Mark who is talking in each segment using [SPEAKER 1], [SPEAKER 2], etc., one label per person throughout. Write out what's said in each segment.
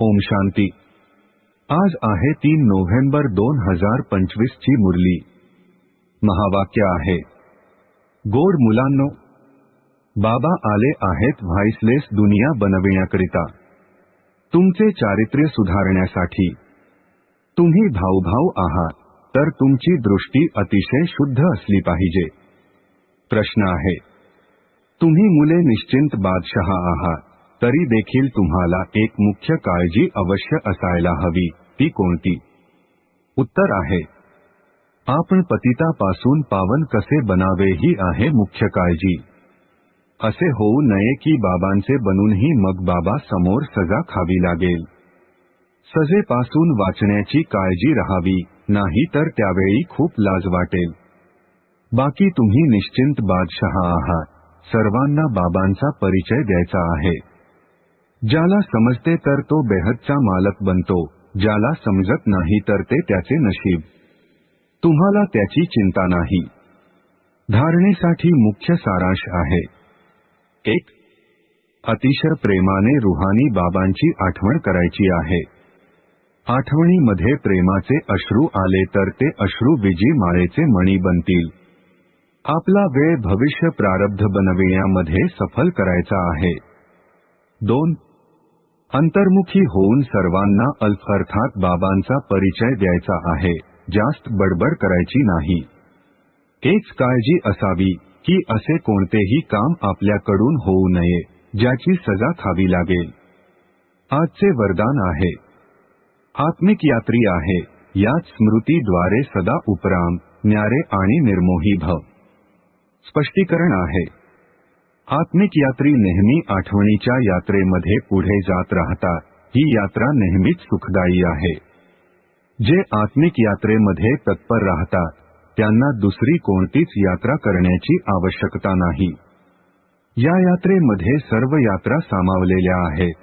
[SPEAKER 1] ओम शांती. आज आहे तीन नोव्हेंबर दोन हजार पंचवीस ची मुरली. महावाक्य आहे. गोड मुलांनो बाबा आले आहेत व्हाईसलेस दुनिया बनविण्याकरिता. तुमचे चारित्र्य सुधारण्यासाठी. तुम्ही भाऊभाऊ आहात तर तुमची दृष्टी अतिशय शुद्ध असली पाहिजे. प्रश्न आहे. तुम्ही मुले निश्चिंत बादशहा आहात. तरी देखील तुम्हाला एक मुख्य काळजी अवश्य असायला हवी. ती कोणती? उत्तर आहे. आपण पतितापासून पावन कसे बनावे ही आहे मुख्य काळजी. असे होऊ नये की बाबांचे बनूनही मग बाबा समोर सजा खावी लागेल. सजेपासून वाचण्याची काळजी राहावी नाही तर त्यावेळी खूप लाज वाटेल. बाकी तुम्ही निश्चिंत बादशहा आहात. सर्वांना बाबांचा परिचय द्यायचा आहे. ज्याला समजते तर तो बेहदचा मालक बनतो ज्याला समजत नाही तर ते त्याचे नशीब. तुम्हाला त्याची चिंता नाही. धारणेसाठी मुख्य सारांश आहे. एक अतिशय प्रेमाने रुहानी बाबांची आठवण करायची आहे. आठवणीमध्ये प्रेमाचे अश्रू आले तर ते अश्रू विजी माळेचे मणी बनतील. आपला वेळ भविष्य प्रारब्ध बनविण्यामध्ये सफल करायचा आहे. दोन अंतर्मुखी होऊन सर्वांना अल्फ अर्थात बाबांचा परिचय द्यायचा आहे. जास्त बडबड करायची नाही. हेच काळजी असावी की असे कोणतेही काम आपल्याकडून होऊ नये ज्याची सजा खावी लागेल. आजचे वरदान आहे. आत्मिक यात्री आहे. याच स्मृतीद्वारे सदा उपराम न्यारे आणि निर्मोही भव. स्पष्टीकरण आहे. आत्मिक यात्री नेहमी आठवणीच्या यात्रेमध्ये पुढे जात राहतात ही यात्रा नेहमीच सुखदायी आहे. जे आत्मिक यात्रेमध्ये तत्पर राहतात त्यांना दुसरी कोणतीच यात्रा करण्याची आवश्यकता नाही. या यात्रेमध्ये सर्व यात्रा सामावलेल्या आहेत.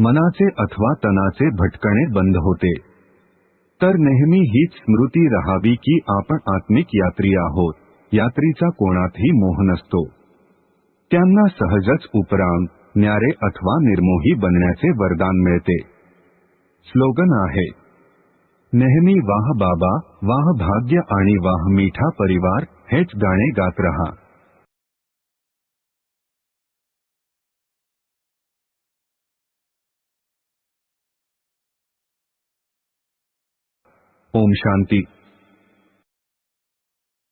[SPEAKER 1] मनाचे अथवा तनाचे भटकणे बंद होते. तर नेहमी हीच स्मृती राहावी की आपण आत्मिक यात्री आहोत. यात्रीचा कोणातही मोह नसतो. त्यांना सहजच उपरांग न्यारे अथवा निर्मोही बनण्याचे वरदान मिळते. स्लोगन आहे नेहमी वाह बाबा वाह भाग्य आणि वाह मीठा परिवार हेच गाणे गात रहा. ओम शांती.